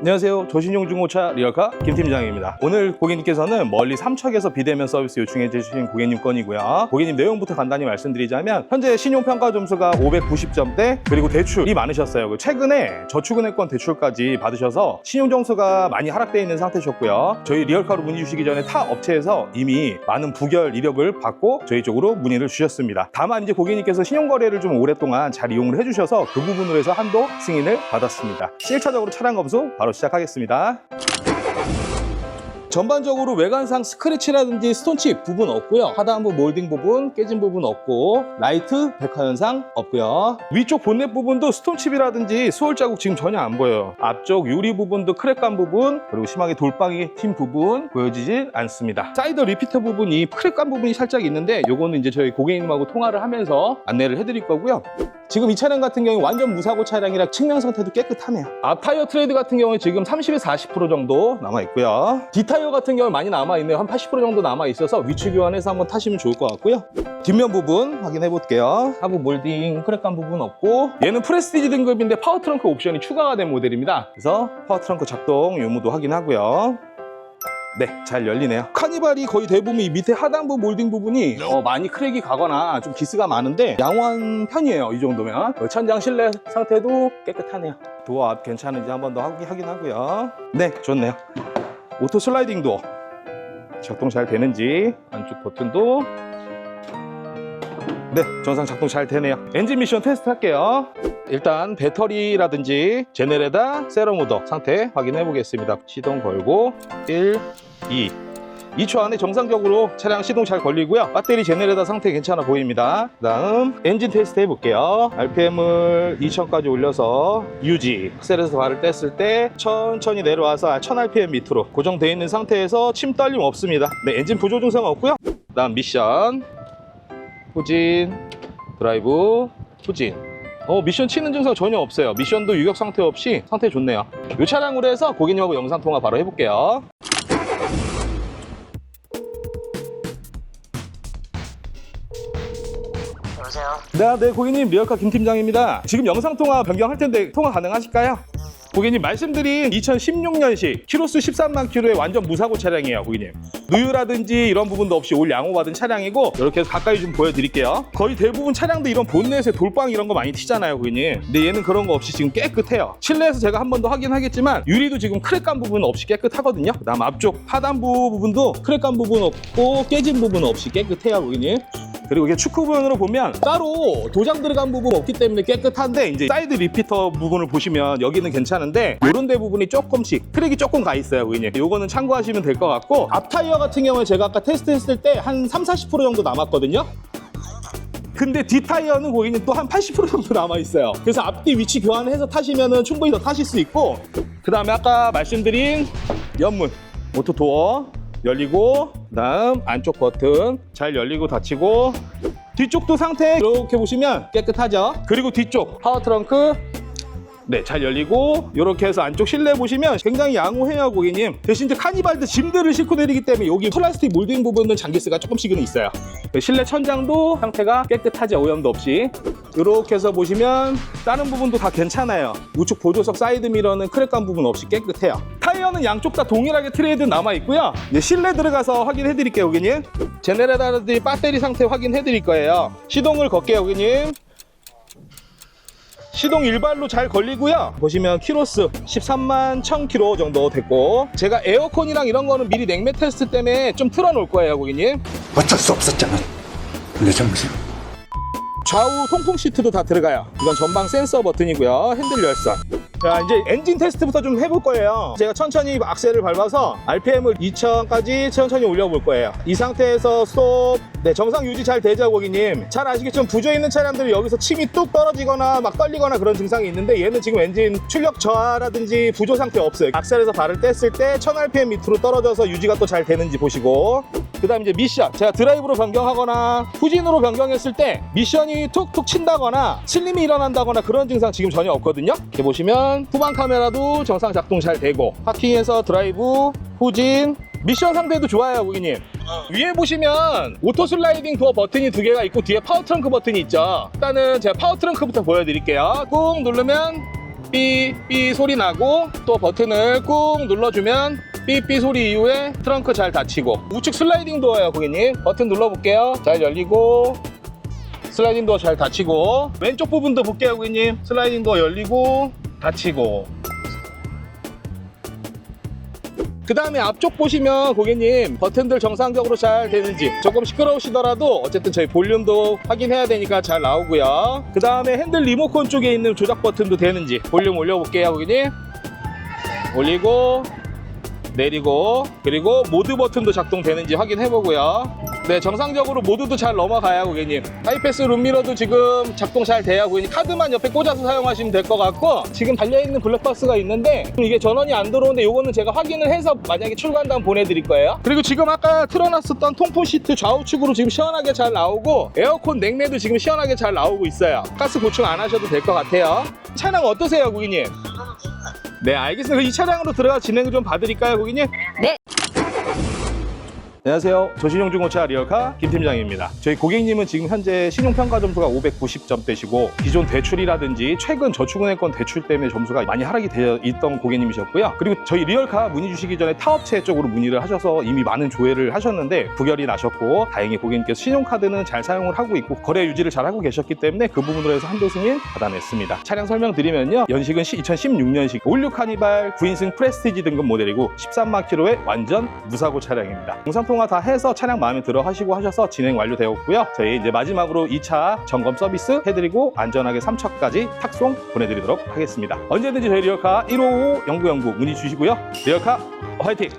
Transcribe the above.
안녕하세요. 조신용 중고차 리얼카 김 팀장입니다. 오늘 고객님께서는 멀리 삼척에서 비대면 서비스 요청해 주신 고객님 건이고요. 고객님 내용부터 간단히 말씀드리자면 현재 신용평가 점수가 590점대 그리고 대출이 많으셨어요. 최근에 저축은행권 대출까지 받으셔서 신용 점수가 많이 하락되어 있는 상태셨고요. 저희 리얼카로 문의 주시기 전에 타 업체에서 이미 많은 부결 이력을 받고 저희 쪽으로 문의를 주셨습니다. 다만 이제 고객님께서 신용 거래를 좀 오랫동안 잘 이용을 해주셔서 그 부분으로 해서 한도 승인을 받았습니다. 1차적으로 차량 검수 바로 시작하겠습니다. 전반적으로 외관상 스크래치라든지 스톤칩 부분 없고요. 하단부 몰딩 부분, 깨진 부분 없고 라이트 백화 현상 없고요. 위쪽 본넷 부분도 스톤칩이라든지 수월 자국 지금 전혀 안 보여요. 앞쪽 유리 부분도 크랙간 부분 그리고 심하게 돌방이 튄 부분 보여지질 않습니다. 사이드 리피터 부분이 크랙간 부분이 살짝 있는데 요거는 이제 저희 고객님하고 통화를 하면서 안내를 해드릴 거고요. 지금 이 차량 같은 경우에 완전 무사고 차량이라 측면 상태도 깨끗하네요. 앞 타이어 트레이드 같은 경우에 지금 30에서 40% 정도 남아 있고요. 뒷 타이어 같은 경우는 많이 남아 있네요. 한 80% 정도 남아 있어서 위치 교환해서 한번 타시면 좋을 것 같고요. 뒷면 부분 확인해 볼게요. 하부 몰딩 크랙한 부분 없고 얘는 프레스티지 등급인데 파워 트렁크 옵션이 추가가 된 모델입니다. 그래서 파워 트렁크 작동 유무도 확인하고요. 네, 잘 열리네요. 카니발이 거의 대부분 이 밑에 하단부 몰딩 부분이 어, 많이 크랙이 가거나 좀 기스가 많은데 양호한 편이에요. 이 정도면. 어, 천장 실내 상태도 깨끗하네요. 도어 앞 괜찮은지 한 번 더 확인 하고요. 네, 좋네요. 오토 슬라이딩 도어 작동 잘 되는지 안쪽 버튼도 네, 전상 작동 잘 되네요. 엔진 미션 테스트 할게요. 일단 배터리라든지 제네레다 세러모더 상태 확인해 보겠습니다. 시동 걸고 1, 2. 2초 안에 정상적으로 차량 시동 잘 걸리고요. 배터리 제네레다 상태 괜찮아 보입니다. 다음 엔진 테스트 해볼게요. RPM을 2000까지 올려서 유지. 셀에서 발을 뗐을 때 천천히 내려와서 1000rpm 밑으로 고정되어 있는 상태에서 침 떨림 없습니다. 네, 엔진 부조 증상 없고요. 다음 미션 후진 드라이브 후진. 어 미션 치는 증상 전혀 없어요. 미션도 유격 상태 없이 상태 좋네요. 이 차량으로 해서 고객님하고 영상 통화 바로 해볼게요. 여보세요? 네, 네 고객님. 리얼카 김 팀장입니다. 지금 영상 통화 변경할 텐데 통화 가능하실까요? 고객님 말씀드린 2016년식 키로수 13만 킬로의 완전 무사고 차량이에요 고객님 누유라든지 이런 부분도 없이 올 양호받은 차량이고 이렇게 해서 가까이 좀 보여드릴게요. 거의 대부분 차량도 이런 본넷에 돌방 이런 거 많이 튀잖아요 고객님. 근데 얘는 그런 거 없이 지금 깨끗해요. 실내에서 제가 한 번더 확인하겠지만 유리도 지금 크랙간 부분 없이 깨끗하거든요. 그 다음 앞쪽 하단부 부분도 크랙간 부분 없고 깨진 부분 없이 깨끗해요 고객님 그리고 이게 축구 부분으로 보면 따로 도장 들어간 부분 없기 때문에 깨끗한데 이제 사이드 리피터 부분을 보시면 여기는 괜찮은데 이런 데 부분이 조금씩 크랙이 조금 가 있어요 고객님. 요거는 참고하시면 될 것 같고 앞 타이어 같은 경우에 제가 아까 테스트 했을 때 한 3, 40% 정도 남았거든요. 근데 뒷 타이어는 고객님 또 한 80% 정도 남아 있어요. 그래서 앞뒤 위치 교환해서 타시면은 충분히 더 타실 수 있고 그 다음에 아까 말씀드린 옆문 오토 도어 열리고 그다음 안쪽 버튼 잘 열리고 닫히고 뒤쪽도 상태 이렇게 보시면 깨끗하죠. 그리고 뒤쪽 파워 트렁크 네, 잘 열리고 이렇게 해서 안쪽 실내 보시면 굉장히 양호해요, 고객님. 대신 이제 카니발드 짐들을 싣고 내리기 때문에 여기 플라스틱 몰딩 부분은 장기스가 조금씩은 있어요. 그 실내 천장도 상태가 깨끗하죠, 오염도 없이. 이렇게 해서 보시면 다른 부분도 다 괜찮아요. 우측 보조석 사이드 미러는 크랙간 부분 없이 깨끗해요. 타이어는 양쪽 다 동일하게 트레이드 남아 있고요. 이제 실내 들어가서 확인해 드릴게요, 고객님. 제네레다라든지 배터리 상태 확인해 드릴 거예요. 시동을 걸게요, 고객님. 시동 일발로 잘 걸리고요. 보시면 키로수 13만 1000km 정도 됐고 제가 에어컨이랑 이런 거는 미리 냉매 테스트 때문에 좀 틀어놓을 거예요, 고객님. 어쩔 수 없었잖아. 내 잘못이야. 좌우 통풍 시트도 다 들어가요. 이건 전방 센서 버튼이고요. 핸들 열선. 자, 이제 엔진 테스트부터 좀 해볼 거예요. 제가 천천히 악셀을 밟아서 RPM을 2000까지 천천히 올려볼 거예요. 이 상태에서 스톱. 네, 정상 유지 잘 되죠, 고객님? 잘 아시겠지만 부조 있는 차량들은 여기서 침이 뚝 떨어지거나 막 떨리거나 그런 증상이 있는데 얘는 지금 엔진 출력 저하라든지 부조 상태 없어요. 악셀에서 발을 뗐을 때 1000rpm 밑으로 떨어져서 유지가 또 잘 되는지 보시고 그 다음 이제 미션 제가 드라이브로 변경하거나 후진으로 변경했을 때 미션이 툭툭 친다거나 슬림이 일어난다거나 그런 증상 지금 전혀 없거든요 이렇게 보시면 후방 카메라도 정상 작동 잘 되고 파킹에서 드라이브 후진 미션 상태도 좋아요 고객님. 위에 보시면 오토 슬라이딩 도어 버튼이 두 개가 있고 뒤에 파워 트렁크 버튼이 있죠. 일단은 제가 파워 트렁크부터 보여드릴게요. 꾹 누르면 삐삐 소리 나고 또 버튼을 꾹 눌러주면 삐삐 소리 이후에 트렁크 잘 닫히고. 우측 슬라이딩 도어예요 고객님. 버튼 눌러볼게요. 잘 열리고 슬라이딩 도어 잘 닫히고. 왼쪽 부분도 볼게요 고객님. 슬라이딩 도어 열리고 닫히고. 그 다음에 앞쪽 보시면 고객님 버튼들 정상적으로 잘 되는지 조금 시끄러우시더라도 어쨌든 저희 볼륨도 확인해야 되니까 잘 나오고요. 그 다음에 핸들 리모컨 쪽에 있는 조작 버튼도 되는지 볼륨 올려볼게요 고객님. 올리고 내리고 그리고 모드 버튼도 작동되는지 확인해 보고요. 네 정상적으로 모드도 잘 넘어가요 고객님. 하이패스 룸미러도 지금 작동 잘 돼요 고객님. 카드만 옆에 꽂아서 사용하시면 될 것 같고 지금 달려있는 블랙박스가 있는데 이게 전원이 안 들어오는데 요거는 제가 확인을 해서 만약에 다음 보내드릴 거예요. 그리고 지금 아까 틀어놨었던 통풍 시트 좌우측으로 지금 시원하게 잘 나오고 에어컨 냉매도 지금 시원하게 잘 나오고 있어요. 가스 보충 안 하셔도 될 것 같아요. 차량 어떠세요 고객님? 네 알겠습니다 이 차량으로 들어가 진행 좀 봐드릴까요 고객님? 네. 안녕하세요. 저신용 중고차 리얼카 김 팀장입니다. 저희 고객님은 지금 현재 신용평가 점수가 590점대시고 기존 대출이라든지 최근 저축은행권 대출 때문에 점수가 많이 하락이 되어 있던 고객님이셨고요. 그리고 저희 리얼카 문의 주시기 전에 타업체 쪽으로 문의를 하셔서 이미 많은 조회를 하셨는데 부결이 나셨고 다행히 고객님께서 신용카드는 잘 사용을 하고 있고 거래 유지를 잘 하고 계셨기 때문에 그 부분으로 해서 한도 승인 받아냈습니다. 차량 설명드리면요. 연식은 2016년식 올류 카니발 9인승 프레스티지 등급 모델이고 13만 킬로의 완전 무사고 차량입니다. 영상 통화 다 해서 차량 마음에 들어 하시고 하셔서 진행 완료되었고요. 저희 이제 마지막으로 2차 점검 서비스 해드리고 안전하게 3차까지 탁송 보내드리도록 하겠습니다. 언제든지 저희 리얼카 1555 0909 문의 주시고요. 리얼카 화이팅!